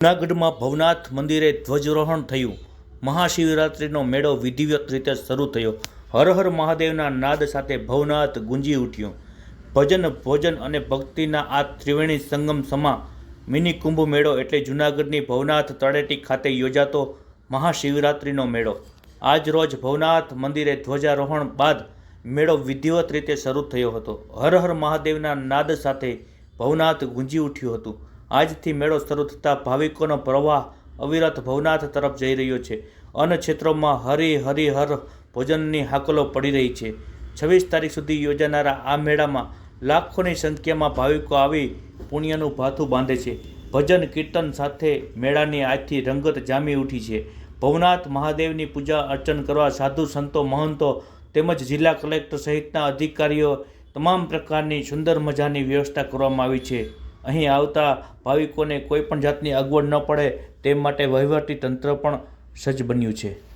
જૂનાગઢમાં ભવનાથ મંદિરે ધ્વજરોહણ થયું. મહાશિવરાત્રિનો મેળો વિધિવત રીતે શરૂ થયો. હર હર મહાદેવના નાદ સાથે ભવનાથ ગુંજી ઉઠ્યું. ભજન, ભોજન અને ભક્તિના આ ત્રિવેણી સંગમ સમા મિની કુંભ મેળો એટલે જૂનાગઢની ભવનાથ તળેટી ખાતે યોજાતો મહાશિવરાત્રિનો મેળો. આજ રોજ ભવનાથ મંદિરે ધ્વજારોહણ બાદ મેળો વિધિવત રીતે શરૂ થયો હતો. હર હર મહાદેવના નાદ સાથે ભવનાથ ગુંજી ઉઠ્યું હતું. આજથી મેળો શરૂ થતાં ભાવિકોનો પ્રવાહ અવિરત ભવનાથ તરફ જઈ રહ્યો છે. અન્ન ક્ષેત્રોમાં હરી હરિ હર ભોજનની હાકલો પડી રહી છે. છવ્વીસ તારીખ સુધી યોજાનારા આ મેળામાં લાખોની સંખ્યામાં ભાવિકો આવી પુણ્યનું ભાથું બાંધે છે. ભજન કીર્તન સાથે મેળાની આજથી રંગત જામી ઉઠી છે. ભવનાથ મહાદેવની પૂજા અર્ચન કરવા સાધુ સંતો, મહંતો તેમજ જિલ્લા કલેક્ટર સહિતના અધિકારીઓ તમામ પ્રકારની સુંદર મજાની વ્યવસ્થા કરવામાં આવી છે. અહીં આવતા ભાવિકોને કોઈપણ જાતની અગવડ ન પડે, તે માટે વહીવટી તંત્ર પણ સજ્જ બન્યું છે.